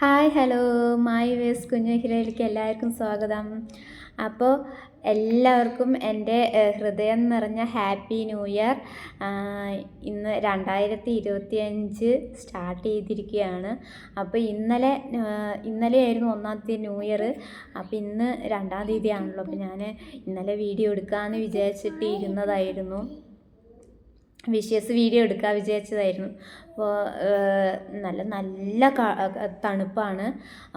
Hi hello my ways കുഞ്ഞഹിരയിലേക്ക് എല്ലാവർക്കും സ്വാഗതം. അപ്പോൾ എല്ലാവർക്കും എന്റെ ഹൃദയം നിറഞ്ഞ ഹാപ്പി ന്യൂ ഇയർ ഇന്ന് രണ്ടായിരത്തി ഇരുപത്തി അഞ്ച് സ്റ്റാർട്ട് ചെയ്തിരിക്കുകയാണ്. അപ്പോൾ ഇന്നലെ ഇന്നലെയായിരുന്നു ഒന്നാം തീയതി ന്യൂ ഇയർ അപ്പോൾ ഇന്ന് രണ്ടാം തീയതിയാണല്ലോ. അപ്പോൾ ഞാൻ ഇന്നലെ വീഡിയോ എടുക്കാമെന്ന് വിചാരിച്ചിട്ട് ഇരുന്നതായിരുന്നു. വിഷയസ് വീഡിയോ എടുക്കാൻ വിചാരിച്ചതായിരുന്നു. അപ്പോൾ നല്ല നല്ല തണുപ്പാണ്.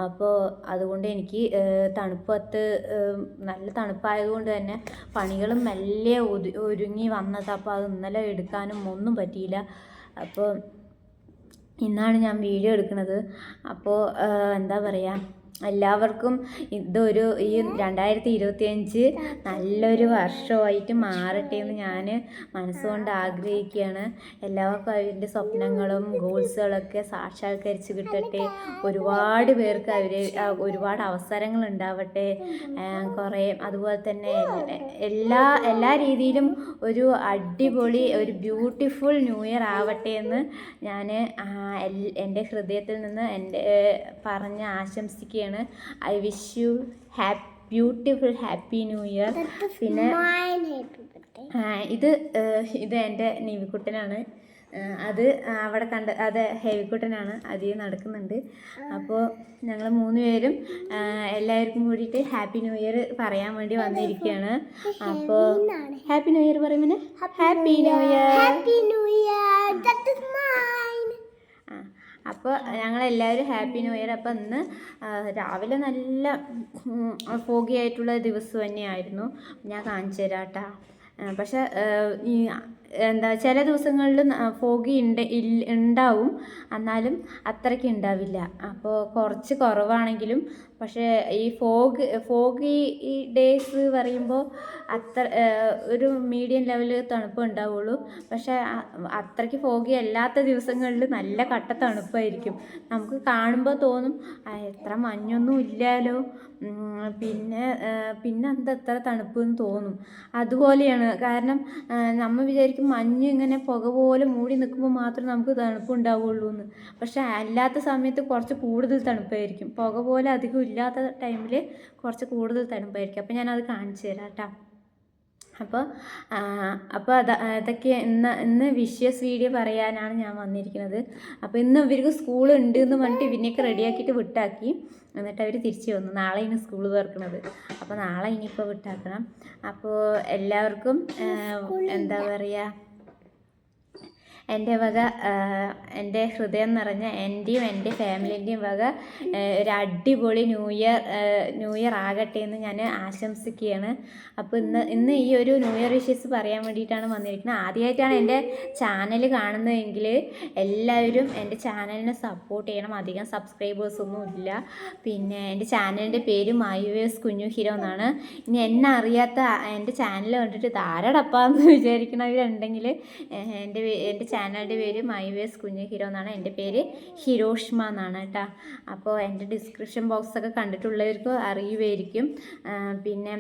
അപ്പോൾ അതുകൊണ്ട് എനിക്ക് തണുപ്പത്ത് നല്ല തണുപ്പായതുകൊണ്ട് തന്നെ പണികളും മെല്ലെ ഒരുങ്ങി വന്നത്. അപ്പോൾ അത് ഇന്നലെ എടുക്കാനും ഒന്നും പറ്റിയില്ല. അപ്പോൾ ഇന്നാണ് ഞാൻ വീഡിയോ എടുക്കുന്നത്. അപ്പോൾ എന്താ പറയുക എല്ലാവർക്കും ഇതൊരു ഈ രണ്ടായിരത്തി ഇരുപത്തി അഞ്ച് നല്ലൊരു വർഷമായിട്ട് മാറട്ടെ എന്ന് ഞാൻ മനസ്സുകൊണ്ട് ആഗ്രഹിക്കുകയാണ്. എല്ലാവർക്കും അവരുടെ സ്വപ്നങ്ങളും ഗോൾസുകളൊക്കെ സാക്ഷാത്കരിച്ച് കിട്ടട്ടെ. ഒരുപാട് പേർക്ക് അവർ ഒരുപാട് അവസരങ്ങൾ ഉണ്ടാവട്ടെ. കുറേ അതുപോലെ തന്നെ എല്ലാ എല്ലാ രീതിയിലും ഒരു അടിപൊളി ഒരു ബ്യൂട്ടിഫുൾ ന്യൂ ഇയർ ആവട്ടെ എന്ന് ഞാൻ എന്റെ ഹൃദയത്തിൽ നിന്ന് എന്റെ പറഞ്ഞ് ആശംസിക്കുകയാണ്. I wish you happy beautiful happy new year പിന്നെ ഇത് ഇത് എന്റെ നീവിക്കുട്ടനാണ്. അത് അവിടെ കണ്ട അത് ഹേവിക്കുട്ടനാണ്. അതിൽ നടക്കുന്നുണ്ട്. അപ്പോൾ ഞങ്ങൾ മൂന്ന് പേരും എല്ലാവർക്കും കൂടിയിട്ട് ഹാപ്പി ന്യൂ ഇയർ പറയാൻ വേണ്ടി വന്നിരിക്കുകയാണ്. അപ്പോൾ ഹാപ്പി ന്യൂ ഇയർ പറയുമ്പോൾ happy new year Happy New Year. അപ്പോൾ ഞങ്ങളെല്ലാവരും ഹാപ്പി ന്യൂ ഇയർ. അപ്പോൾ ഇന്ന് രാവിലെ നല്ല ഫോഗി ആയിട്ടുള്ള ദിവസം തന്നെയായിരുന്നു. ഞാൻ കാണിച്ചു തരാം കേട്ടോ. പക്ഷേ ഈ എന്താ ചില ദിവസങ്ങളിൽ ഫോഗി ഉണ്ട് ഉണ്ടാവും എന്നാലും അത്രയ്ക്ക് ഉണ്ടാവില്ല അപ്പോൾ കുറച്ച് കുറവാണെങ്കിലും പക്ഷേ ഈ ഫോഗ് ഫോഗി ഈ ഡേയ്സ് പറയുമ്പോൾ അത്ര ഒരു മീഡിയം ലെവൽ തണുപ്പ് ഉണ്ടാവുള്ളൂ പക്ഷേ അത്രയ്ക്ക് ഫോഗി അല്ലാത്ത ദിവസങ്ങളിൽ നല്ല കട്ട തണുപ്പായിരിക്കും. നമുക്ക് കാണുമ്പോൾ തോന്നും "ആ, എത്ര മഞ്ഞൊന്നും ഇല്ലല്ലോ പിന്നെ പിന്നെ എന്താ എത്ര തണുപ്പ് എന്ന് തോന്നും. അതുപോലെയാണ്. കാരണം നമ്മൾ വിചാരിക്കും മഞ്ഞ് ഇങ്ങനെ പുക പോലെ മൂടി നിൽക്കുമ്പോൾ മാത്രമേ നമുക്ക് തണുപ്പ് എന്ന് പക്ഷേ അല്ലാത്ത സമയത്ത് കുറച്ച് കൂടുതൽ തണുപ്പായിരിക്കും. പുക പോലെ അധികം ഇല്ലാത്ത ടൈമിൽ കുറച്ച് കൂടുതൽ തണുപ്പായിരിക്കും. അപ്പോൾ ഞാനത് കാണിച്ചു തരാം കേട്ടോ. അപ്പോൾ അപ്പോൾ അത് അതൊക്കെ ഇന്ന് ഇന്ന് വിഷ്യസ് വീഡിയോ പറയാനാണ് ഞാൻ വന്നിരിക്കുന്നത്. അപ്പോൾ ഇന്ന് ഇവർക്ക് സ്കൂൾ ഉണ്ട് എന്ന് പറഞ്ഞിട്ട് ഇവനെയൊക്കെ റെഡിയാക്കിയിട്ട് വിട്ടാക്കി. എന്നിട്ട് അവർ തിരിച്ചു വന്നു. നാളെ ഇനി സ്കൂൾ തുറക്കണത്. അപ്പോൾ നാളെ ഇനിയിപ്പോൾ വിട്ടാക്കണം. അപ്പോൾ എല്ലാവർക്കും എന്താ പറയുക എന്റെ വക എന്റെ ഹൃദയം നിറഞ്ഞ എന്റെയും എന്റെ ഫാമിലിന്റെയും വക ഒരു അടിപൊളി ന്യൂ ഇയർ ന്യൂ ഇയർ ആകട്ടെ എന്ന് ഞാൻ ആശംസിക്കുകയാണ്. അപ്പോൾ ഇന്ന് ഇന്ന് ഈ ഒരു ന്യൂ ഇയർ വിഷസ് പറയാൻ വേണ്ടിയിട്ടാണ് വന്നിരിക്കുന്നത്. ആദ്യമായിട്ടാണ് എന്റെ ചാനൽ കാണുന്നതെങ്കിൽ എല്ലാവരും എന്റെ ചാനലിനെ സപ്പോർട്ട് ചെയ്യണം. അധികം സബ്സ്ക്രൈബേഴ്സൊന്നും ഇല്ല. പിന്നെ എന്റെ ചാനലിന്റെ പേര് മയുവേഴ്സ് കുഞ്ഞു ഹീറോ എന്നാണ്. ഇനി എന്നെ അറിയാത്ത എന്റെ ചാനൽ കണ്ടിട്ട് ധാരാടപ്പാന്ന് വിചാരിക്കണവരുണ്ടെങ്കിൽ എന്റെ എന്റെ എന്റെ ചാനലിന്റെ പേര് മൈവേസ് കുഞ്ഞു ഹീറോ എന്നാണ്. എന്റെ പേര് ഹിരോഷ്മ എന്നാണ് കേട്ടോ. അപ്പോൾ എന്റെ ഡിസ്ക്രിപ്ഷൻ ബോക്സൊക്കെ കണ്ടിട്ടുള്ളവർക്ക് അറിയുമായിരിക്കും. പിന്നെ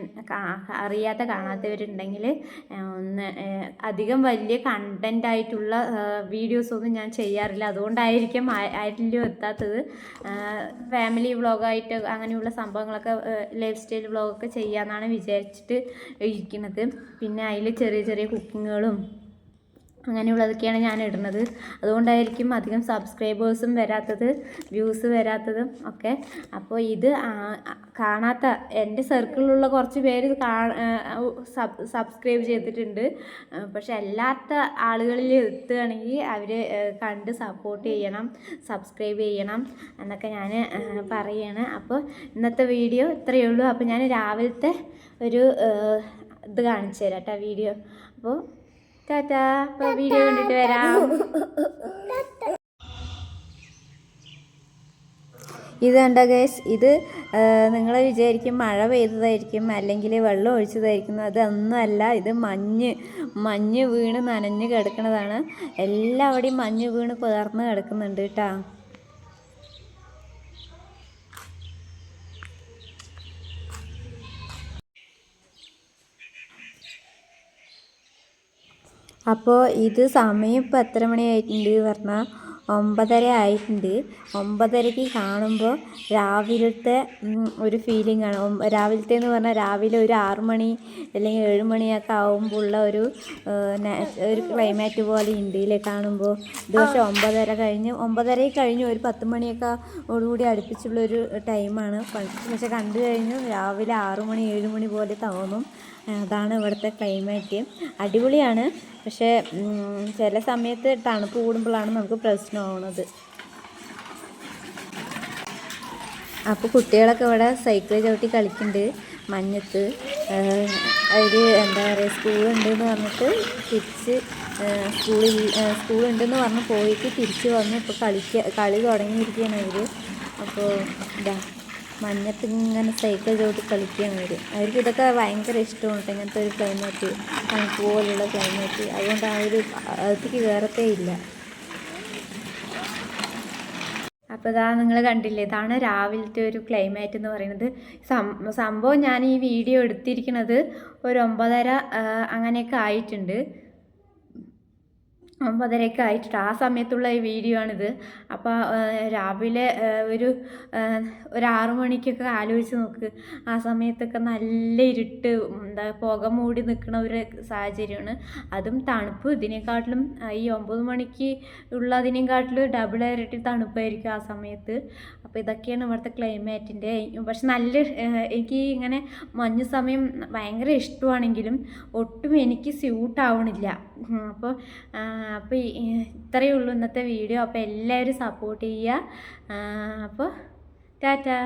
അറിയാത്ത കാണാത്തവരുണ്ടെങ്കിൽ ഒന്ന് അധികം വലിയ കണ്ടന്റ് ആയിട്ടുള്ള വീഡിയോസ് ഒന്നും ഞാൻ ചെയ്യാറില്ല. അതുകൊണ്ടായിരിക്കും ആരിലും എത്താത്തത്. ഫാമിലി വ്ളോഗായിട്ട് അങ്ങനെയുള്ള സംഭവങ്ങളൊക്കെ ലൈഫ് സ്റ്റൈൽ വ്ളോഗൊക്കെ ചെയ്യാമെന്നാണ് വിചാരിച്ചിട്ട് ഇരിക്കുന്നത്. പിന്നെ അതിൽ ചെറിയ ചെറിയ കുക്കിങ്ങുകളും അങ്ങനെയുള്ളതൊക്കെയാണ് ഞാൻ ഇടുന്നത് അതുകൊണ്ടായിരിക്കും അധികം സബ്സ്ക്രൈബേഴ്സും വരാത്തത് വ്യൂസ് വരാത്തതും ഒക്കെ. അപ്പോൾ ഇത് കാണാത്ത എന്റെ സർക്കിളിലുള്ള കുറച്ച് പേര് സബ് സബ്സ്ക്രൈബ് ചെയ്തിട്ടുണ്ട്. പക്ഷെ അല്ലാത്ത ആളുകളിൽ എത്തുകയാണെങ്കിൽ അവർ കണ്ട് സപ്പോർട്ട് ചെയ്യണം സബ്സ്ക്രൈബ് ചെയ്യണം എന്നൊക്കെ ഞാൻ പറയുകയാണ് അപ്പോൾ ഇന്നത്തെ വീഡിയോ ഇത്രയേ ഉള്ളൂ. അപ്പോൾ ഞാൻ രാവിലത്തെ ഒരു ഇത് കാണിച്ചു തരാം കേട്ടോ വീഡിയോ. അപ്പോൾ ടാറ്റാ വീഡിയോ കണ്ടിട്ട് വരാം. ഇത് കണ്ട ഗൈസ് ഇത് നിങ്ങൾ വിചാരിക്കും മഴ പെയ്തതായിരിക്കും അല്ലെങ്കിൽ വെള്ളം ഒഴിച്ചതായിരിക്കും. അതൊന്നുമല്ല ഇത് മഞ്ഞ് മഞ്ഞ് വീണ് നനഞ്ഞ് കിടക്കുന്നതാണ് എല്ലാവിടെയും മഞ്ഞ് വീണ് പേർന്ന് കിടക്കുന്നുണ്ട് കേട്ടോ. അപ്പോൾ ഇത് സമയം ഇപ്പോൾ എത്ര മണിയായിട്ടുണ്ട് പറഞ്ഞാൽ ഒമ്പതര ആയിട്ടുണ്ട്. ഒമ്പതരയ്ക്ക് കാണുമ്പോൾ രാവിലത്തെ ഒരു ഫീലിംഗ് ആണ്. രാവിലത്തെ എന്ന് പറഞ്ഞാൽ രാവിലെ ഒരു ആറ് മണി അല്ലെങ്കിൽ ഏഴ് മണിയൊക്കെ ആകുമ്പോൾ ഉള്ള ഒരു ഒരു ക്ലൈമാറ്റ് പോലെ ഇല്ലേ കാണുമ്പോൾ പക്ഷേ ഒമ്പതര കഴിഞ്ഞ് ഒമ്പതര കഴിഞ്ഞ് ഒരു പത്ത് മണിയൊക്കെ ഓടുകൂടി അടുപ്പിച്ചുള്ളൊരു ടൈമാണ് പക്ഷെ കണ്ടു കഴിഞ്ഞു രാവിലെ ആറ് മണി ഏഴ് മണി പോലെ തോന്നും. അതാണ് ഇവിടുത്തെ ക്ലൈമറ്റ് അടിപൊളിയാണ്. പക്ഷേ ചില സമയത്ത് തണുപ്പ് കൂടുമ്പോഴാണ് നമുക്ക് പ്രശ്നമാവുന്നത്. അപ്പോൾ കുട്ടികളൊക്കെ ഇവിടെ സൈക്കിൾ ചവിട്ടി കളിക്കുന്നുണ്ട്. മഞ്ഞത്ത്. അവർ എന്താ പറയുക സ്കൂളുണ്ടെന്ന് പറഞ്ഞിട്ട് തിരിച്ച് സ്കൂളിൽ സ്കൂളുണ്ടെന്ന് പറഞ്ഞ് പോയിട്ട് തിരിച്ച് വന്ന് ഇപ്പോൾ കളിക്കുക കളി തുടങ്ങിയിരിക്കുകയാണ് അവർ അപ്പോൾ ഇതാ. മഞ്ഞത്ത് ഇങ്ങനെ സൈക്കിൾ ചവിട്ടി കളിക്കുകയാണ് അവർ അവർക്ക് ഇതൊക്കെ ഭയങ്കര ഇഷ്ടമാണ് ഇങ്ങനത്തെ ഒരു ക്ലൈമറ്റ് തണുപ്പ് പോലുള്ള ക്ലൈമറ്റ് അതുകൊണ്ട് ആ ഒരു അതിക്ക് കയറത്തേ ഇല്ല. അപ്പോൾ ഇതാ നിങ്ങൾ കണ്ടില്ലേ? ഇതാണ് രാവിലത്തെ ഒരു ക്ലൈമാറ്റ് എന്ന് പറയുന്നത്. സംഭവം ഞാൻ ഈ വീഡിയോ എടുത്തിരിക്കുന്നത് ഒരു ഒമ്പതര അങ്ങനെയൊക്കെ ആയിട്ടുണ്ട്. ഒമ്പതരയൊക്കെ ആയിട്ടുണ്ട് ആ സമയത്തുള്ള ഈ വീഡിയോ ആണിത്. അപ്പോൾ രാവിലെ ഒരു ഒരു ആറു മണിക്കൊക്കെ ആലോചിച്ച് നോക്ക്. ആ സമയത്തൊക്കെ നല്ല ഇരുട്ട് എന്താ പുക മൂടി നിൽക്കുന്ന ഒരു സാഹചര്യമാണ്. അതും തണുപ്പ്. ഇതിനെക്കാട്ടിലും ഈ ഒമ്പത് മണിക്ക് ഉള്ളതിനെക്കാട്ടിലും ഡബിൾ ഇരട്ടി തണുപ്പായിരിക്കും ആ സമയത്ത്. അപ്പോൾ ഇതൊക്കെയാണ് ഇവിടുത്തെ ക്ലൈമാറ്റിന്റെ പക്ഷെ നല്ല എനിക്ക് ഇങ്ങനെ മഞ്ഞ് സമയം ഭയങ്കര ഇഷ്ടമാണെങ്കിലും ഒട്ടും എനിക്ക് സ്യൂട്ട് ആവണില്ല. അപ്പോൾ അപ്പോൾ ഇത്രയേ ഉള്ളൂ ഇന്നത്തെ വീഡിയോ അപ്പോൾ എല്ലാവരും സപ്പോർട്ട് ചെയ്യുക. അപ്പോൾ ടാറ്റാ.